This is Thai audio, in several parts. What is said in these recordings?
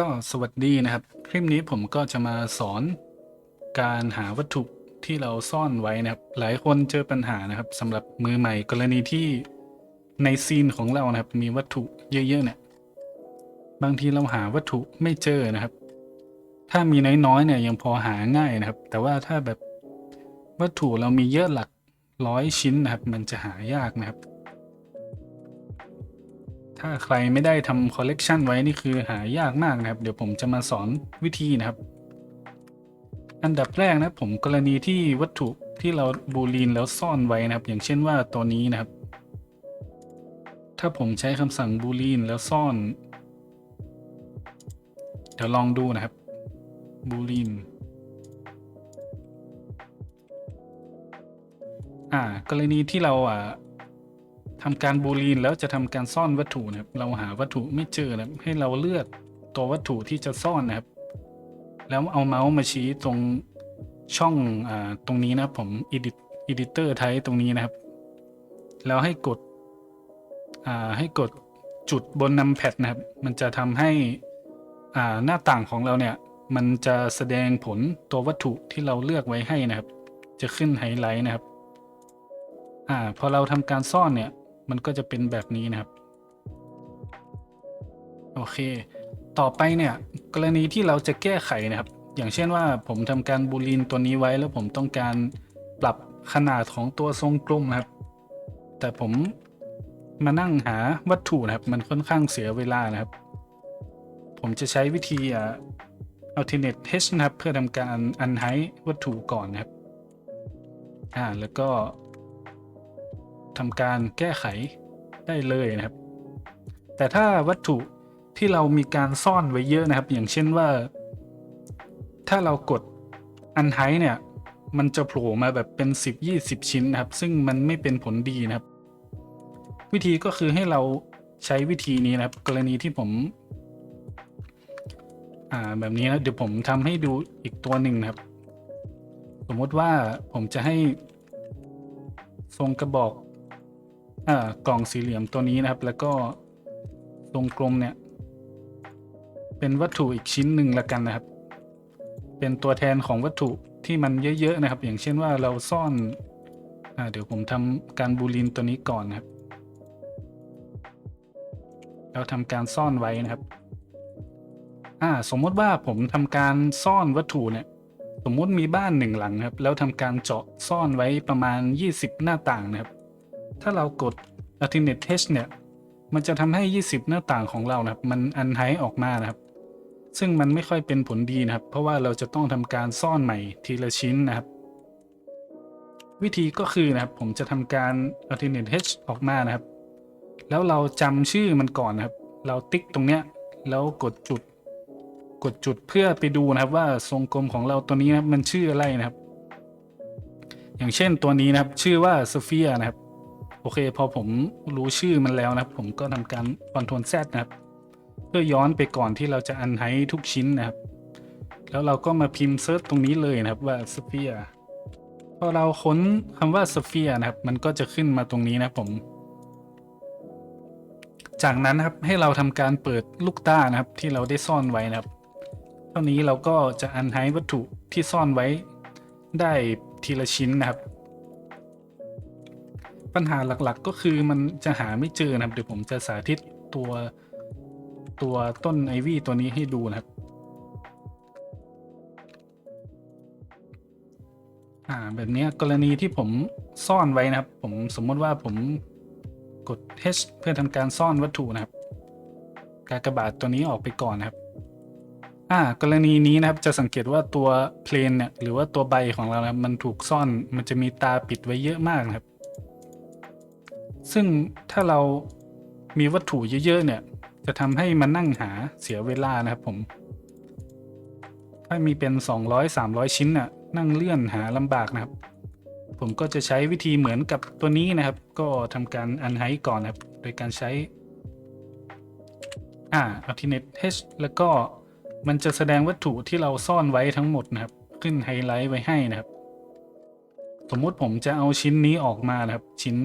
ก็สวัสดีนะครับ คลิปนี้ผมก็จะมาสอนการหาวัตถุที่เราซ่อนไว้นะครับ หลายคนเจอปัญหานะครับสำหรับมือใหม่กรณีที่ในซีนของเรานะครับ มีวัตถุเยอะๆเนี่ย บางทีเราหาวัตถุไม่เจอนะครับ ถ้ามีน้อยๆเนี่ยยังพอหาง่ายนะครับ แต่ว่าถ้าแบบวัตถุเรามีเยอะหลักร้อยชิ้นนะครับ มันจะหายากนะครับ ถ้าใครไม่ได้ทำคอลเลกชันไว้นี่คือหายากมากนะครับ เดี๋ยวผมจะมาสอนวิธีนะครับ อันดับแรกนะผมกรณีที่วัตถุที่เราบูลีนแล้วซ่อนไว้นะครับ อย่างเช่นว่าตัวนี้นะครับ ถ้าผมใช้คำสั่งบูลีนแล้วซ่อน เดี๋ยวลองดูนะครับบูลีนอ่ากรณีที่เราอ่า ทำการบูลีนแล้วจะทำการซ่อนวัตถุนะครับ เราหาวัตถุไม่เจอนะครับให้เราเลือกตัววัตถุที่จะซ่อนนะครับ แล้วเอาเมาส์มาชี้ตรงช่องอ่าตรงนี้นะผม edit editor type ตรงนี้นะครับ แล้วให้กดอ่าให้กดจุดบนนำแพดนะครับ มันจะทำให้อ่าหน้าต่างของเราเนี่ย มันจะแสดงผลตัววัตถุที่เราเลือกไว้ให้นะครับ จะขึ้นไฮไลท์นะครับ อ่า พอเราทำการซ่อนเนี่ย มันก็จะเป็นแบบนี้นะครับ โอเค ต่อไปเนี่ย กรณีที่เราจะแก้ไขนะครับ อย่างเช่นว่าผมทำการบูลีนตัวนี้ไว้แล้วผมต้องการปรับขนาดของตัวทรงกลมนะครับ แต่ผมมานั่งหาวัตถุนะครับ มันค่อนข้างเสียเวลานะครับ ผมจะใช้วิธีอ่า alternate h นะครับ เพื่อทำการ unhide วัตถุก่อนนะครับ อ่า แล้วก็ ทำการแก้ไขได้เลยนะครับ แต่ถ้าวัตถุที่เรามีการซ่อนไว้เยอะนะครับ อย่างเช่นว่า ถ้าเรากดอันไทเนี่ย มันจะโผล่มาแบบเป็น 10 20 ชิ้นนะครับ ซึ่งมันไม่เป็นผลดีนะครับ วิธีก็คือให้เราใช้วิธีนี้นะครับ กรณีที่ผม อ่าแบบนี้นะเดี๋ยวผมทำให้ดูอีกตัวหนึ่งนะครับ สมมติว่าผมจะให้ทรงกระบอก กล่องสี่เหลี่ยมตัวนี้นะครับ แล้วก็ตรงกลมเนี่ย เป็นวัตถุอีกชิ้นหนึ่งละกันนะครับ เป็นตัวแทนของวัตถุที่มันเยอะๆนะครับ อย่างเช่นว่าเราซ่อนอเดี๋ยวผมทำการบูลินตัวนี้ก่อนนะครับ เราทำการซ่อนไว้นะครับ่าสมมติว่าผมทำการซ่อนวัตถุเนี่ยสมมติมีบ้านหนึ่งหลังนะครับ แล้วทำการเจาะซ่อนไว้ประมาณ 20 หน้าต่างนะครับ ถ้าเรากด alternate h เนี่ย มันจะทำให้ 20 หน้าต่างของเรานะครับ มันอันไฮออกมานะครับ ซึ่งมันไม่ค่อยเป็นผลดีนะครับ เพราะว่าเราจะต้องทำการซ่อนใหม่ทีละชิ้นนะครับ วิธีก็คือนะครับ ผมจะทำการ alternate h ออกมานะครับ แล้วเราจำชื่อมันก่อนนะครับ เราติ๊กตรงเนี้ย แล้วกดจุด กดจุดเพื่อไปดูนะครับ ว่าทรงกลมของเราตัวนี้นะครับมันชื่ออะไรนะครับ อย่างเช่นตัวนี้นะครับ ชื่อว่าสเฟียนะครับ โอเค พอผมรู้ชื่อมันแล้วนะครับ ผมก็ทำการ Ctrl Z นะครับ เพื่อย้อนไปก่อนที่เราจะอันไฮทุกชิ้นนะครับ แล้วเราก็มาพิมพ์เซิร์ชตรงนี้เลยนะครับว่าสเฟียพอเราค้นคำว่าสเฟียนะครับ มันก็จะขึ้นมาตรงนี้นะผม จากนั้นนะครับให้เราทำการเปิดลูกตานะครับ ที่เราได้ซ่อนไว้นะครับ เท่านี้เราก็จะอันไฮวัตถุที่ซ่อนไว้ได้ทีละชิ้นนะครับ ปัญหาหลักๆก็คือมันจะหาไม่เจอนะครับ เดี๋ยวผมจะสาธิตตัวตัวต้นไอวี่ตัวนี้ให้ดูนะครับ อ่าแบบนี้กรณีที่ผมซ่อนไว้นะครับ ผมสมมติว่าผมกด H เพื่อทำการซ่อนวัตถุนะครับ กากบาทตัวนี้ออกไปก่อนนะครับ อ่ากรณีนี้นะครับจะสังเกตว่าตัวเพลนเนี่ยหรือว่าตัวใบของเรานะครับมันถูกซ่อนมันจะมีตาปิดไว้เยอะมากนะครับ ซึ่งถ้าเรามีวัตถุเยอะๆเนี่ย จะทำให้มันนั่งหาเสียเวลานะครับผม ถ้ามีเป็น 200-300 ชิ้นน่ะนั่งเลื่อนหาลำบากนะครับ ผมก็จะใช้วิธีเหมือนกับตัวนี้นะครับ ก็ทำการอันไฮก่อนนะครับ โดยการใช้อ่า alternate h แล้วก็มันจะแสดงวัตถุที่เราซ่อนไว้ทั้งหมดนะครับ ขึ้นไฮไลท์ไว้ให้นะครับ สมมุติผมจะเอาชิ้นนี้ออกมานะครับ ชิ้น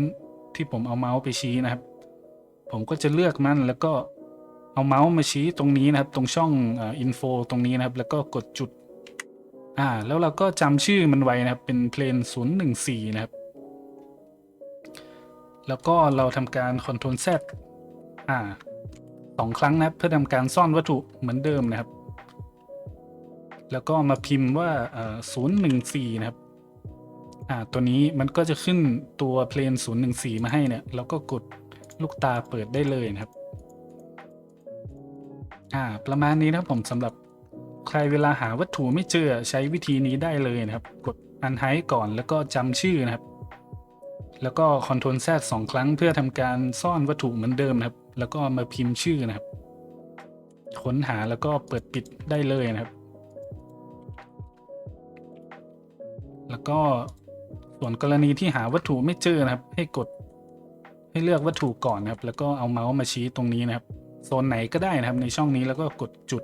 ที่ผมเอาเมาส์ไปชี้นะครับ ผมก็จะเลือกมันแล้วก็เอาเมาส์มาชี้ตรงนี้นะครับ ตรงช่องอินโฟตรงนี้นะครับ แล้วก็กดจุด อ่า แล้วเราก็จำชื่อมันไว้นะครับ เป็นเพลน014 นะครับ แล้วก็เราทำการ Ctrl Z อ่าสองครั้งนะครับ เพื่อทำการซ่อนวัตถุเหมือนเดิมนะครับ แล้วก็มาพิมพ์ว่าศูนย์หนึ่งสี่นะครับ อ่าตัวนี้มันก็จะขึ้นตัวเพลนศูนย์หนึ่งสี่มาให้เนี่ยเราก็กดลูกตาเปิดได้เลยนะครับ อ่า ประมาณนี้นะครับผมสำหรับใครเวลาหาวัตถุไม่เจอใช้วิธีนี้ได้เลยนะครับ กดอันไฮก่อนแล้วก็จำชื่อนะครับ แล้วก็ Ctrl Z สองครั้งเพื่อทำการซ่อนวัตถุเหมือนเดิมนะครับ แล้วก็มาพิมพ์ชื่อนะครับ ค้นหาแล้วก็เปิดปิดได้เลยนะครับ แล้วก็ ส่วนกรณีที่หาวัตถุไม่เจอนะครับ ให้กดให้เลือกวัตถุก่อนนะครับ แล้วก็เอาเมาส์มาชี้ตรงนี้นะครับ โซนไหนก็ได้นะครับ ในช่องนี้แล้วก็กดจุด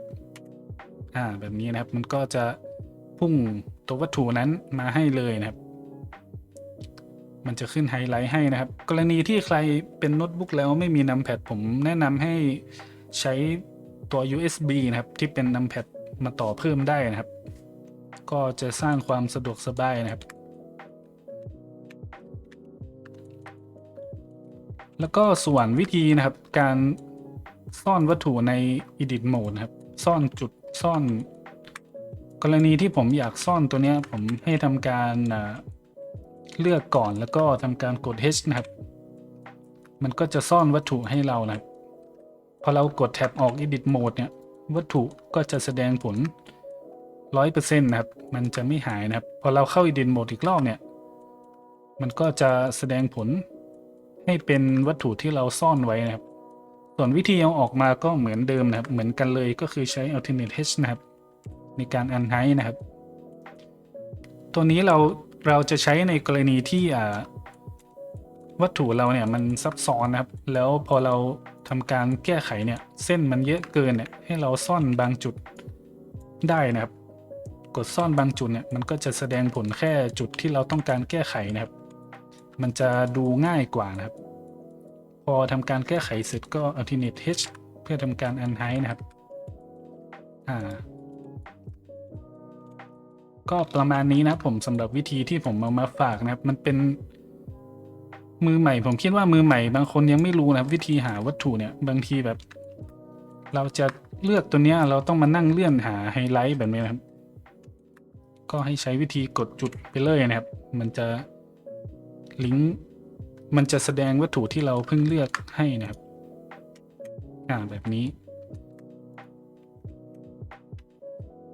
อ่า แบบนี้นะครับ มันก็จะพุ่งตัววัตถุนั้นมาให้เลยนะครับ มันจะขึ้นไฮไลท์ให้นะครับ กรณีที่ใครเป็นโน้ตบุ๊กแล้วไม่มีนัมแพดผมแนะนำให้ใช้ตัว USB นะครับ ที่เป็นนัมแพดมาต่อเพิ่มได้นะครับ ก็จะสร้างความสะดวกสบายนะครับ แล้วก็ส่วนวิธีนะครับการซ่อนวัตถุใน Edit Mode นะครับ ซ่อนจุดซ่อน กรณีที่ผมอยากซ่อนตัวเนี้ยผมให้ทำการเลือกก่อนแล้วก็ทำการกด H นะครับ มันก็จะซ่อนวัตถุให้เรานะครับพอเรากดแท็บออก Edit Mode เนี่ย วัตถุก็จะแสดงผล 100%นะครับ มันจะไม่หายนะครับ พอเราเข้า Edit Mode อีกรอบเนี่ย มันก็จะแสดงผล ให้เป็นวัตถุที่เราซ่อนไว้นะครับ ส่วนวิธีเอาออกมาก็เหมือนเดิมนะครับ เหมือนกันเลยก็คือใช้ alternate h นะครับ ในการ unhide นะครับ ตัวนี้เราเราจะใช้ในกรณีที่วัตถุเราเนี่ยมันซับซ้อนนะครับ แล้วพอเราทำการแก้ไขเนี่ย เส้นมันเยอะเกินเนี่ยให้เราซ่อนบางจุดได้นะครับ กดซ่อนบางจุดเนี่ยมันก็จะแสดงผลแค่จุดที่เราต้องการแก้ไขนะครับ มันจะดูง่ายกว่านะครับ พอทำการแก้ไขเสร็จก็ alternate h เพื่อทำการ unhide นะครับ อ่า ก็ประมาณนี้นะผมสำหรับวิธีที่ผมเอามาฝากนะครับ มันเป็นมือใหม่ ผมคิดว่ามือใหม่ บางคนยังไม่รู้นะครับ วิธีหาวัตถุเนี่ย บางทีแบบ เราจะเลือกตัวเนี้ย เราต้องมานั่งเลื่อนหาไฮไลท์แบบนี้นะครับ ก็ให้ใช้วิธีกดจุดไปเลยนะครับ มันจะ ลิงก์มันจะแสดงวัตถุที่เราเพิ่งเลือกให้นะครับ อ่าแบบนี้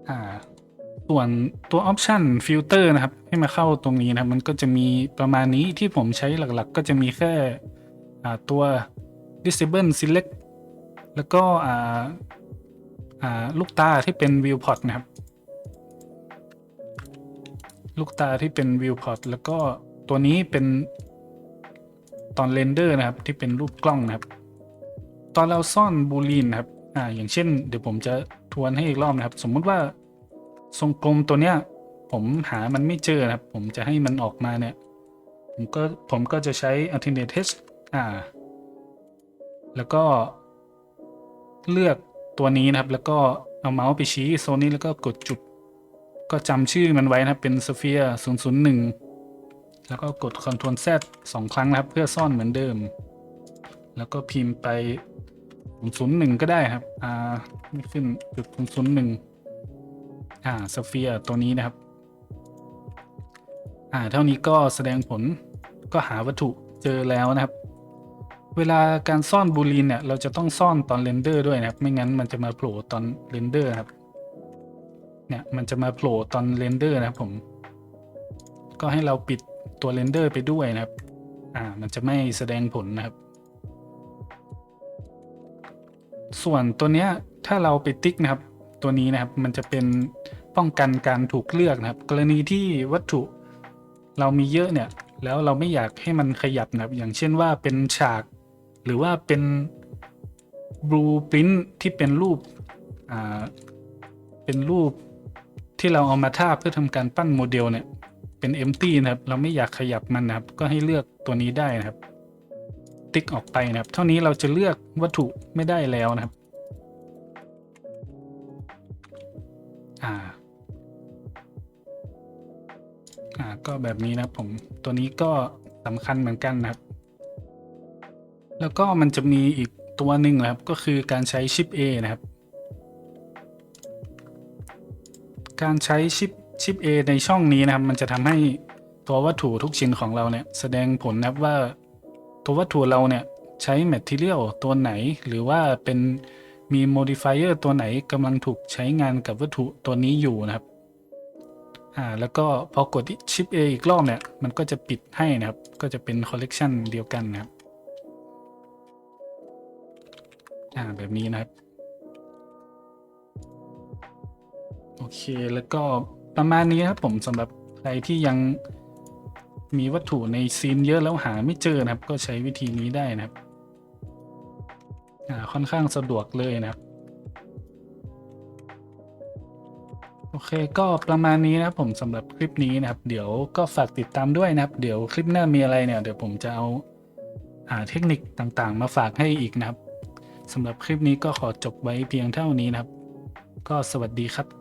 อ่า ส่วนตัว Option Filter นะครับ ให้มาเข้าตรงนี้นะครับ มันก็จะมีประมาณนี้ที่ผมใช้หลักๆ ก็จะมีแค่อ่าตัว Disable Select แล้วก็อ่าอ่าลูกตาที่เป็น Viewport นะครับ ลูกตาที่เป็น Viewport แล้วก็ ตัวนี้เป็นตอนเรนเดอร์นะครับที่เป็นรูปกล้องนะครับ ตอนเราซ่อนบูลีนนะครับอ่าอย่างเช่น เดี๋ยวผมจะทวนให้อีกรอบนะครับ สมมุติว่าทรงกลมตัวเนี้ย ผมหามันไม่เจอนะครับ ผมจะให้มันออกมาเนี่ย ผมก็ผมก็จะใช้ alternate h อ่า แล้วก็เลือกตัวนี้นะครับ แล้วก็เอาเมาส์ไปชี้โซนนี้แล้วก็กดจุด ก็จำชื่อมันไว้นะครับเป็น sphere 001 แล้วก็กด Ctrl Z สองครั้งนะครับ เพื่อซ่อนเหมือนเดิม แล้วก็พิมพ์ไป 001 ก็ได้ครับ อ่าไม่ขึ้นจุด001 อ่าสเฟียร์ตัวนี้นะครับ อ่า เท่านี้ก็แสดงผลก็หาวัตถุเจอแล้วนะครับ เวลาการซ่อนบูลีนเนี่ย เราจะต้องซ่อนตอนเรนเดอร์ด้วยนะครับ ไม่งั้นมันจะมาโผล่ตอนเรนเดอร์ครับ เนี่ยมันจะมาโผล่ตอนเรนเดอร์นะครับผม ก็ให้เราปิด ตัวเรนเดอร์ไปด้วยนะครับ อ่า มันจะไม่แสดงผลนะครับ ส่วนตัวเนี้ยถ้าเราไปติ๊กนะครับ ตัวนี้นะครับ มันจะเป็นป้องกันการถูกเลือกนะครับ กรณีที่วัตถุเรามีเยอะเนี่ย แล้วเราไม่อยากให้มันขยับนะครับ อย่างเช่นว่าเป็นฉาก หรือว่าเป็นบลูปรินที่เป็นรูป อ่า เป็นรูปที่เราเอามาทาบเพื่อทำการปั้นโมเดลเนี่ย เป็น empty นะครับ เราไม่อยากขยับมันนะครับ ก็ให้เลือกตัวนี้ได้นะครับ ติ๊กออกไปนะครับ เท่านี้เราจะเลือกวัตถุไม่ได้แล้วนะครับ อ่า อ่า ก็แบบนี้นะผม ตัวนี้ก็สำคัญเหมือนกันนะครับ แล้วก็มันจะมีอีกตัวหนึ่งนะครับ ก็คือการใช้ชิป A นะครับการใช้ชิป ชิป A ในช่องนี้นะครับ มันจะทำให้ตัววัตถุทุกชิ้นของเราเนี่ย แสดงผลนะครับว่า ตัววัตถุเราเนี่ยใช้ Material ตัวไหน หรือว่าเป็นมี Modifier ตัวไหนกำลังถูกใช้งานกับวัตถุตัวนี้อยู่นะครับอ่าแล้วก็พอกดที่ชิป A อีกรอบเนี่ย มันก็จะปิดให้นะครับ ก็จะเป็น Collection เดียวกันนะครับอ่าแบบนี้นะครับ โอเคแล้วก็ ประมาณนี้ครับผมสำหรับใครที่ยังมีวัตถุในซีนเยอะแล้วหาไม่เจอนะครับ ก็ใช้วิธีนี้ได้นะครับค่อนข้างสะดวกเลยนะครับ โอเคก็ประมาณนี้นะครับผมสำหรับคลิปนี้นะครับ เดี๋ยวก็ฝากติดตามด้วยนะครับ เดี๋ยวคลิปหน้ามีอะไรเนี่ย เดี๋ยวผมจะเอาอาเทคนิคต่างๆ มาฝากให้อีกนะครับสำหรับคลิปนี้ก็ขอจบไว้เพียงเท่านี้นะครับ ก็สวัสดีครับ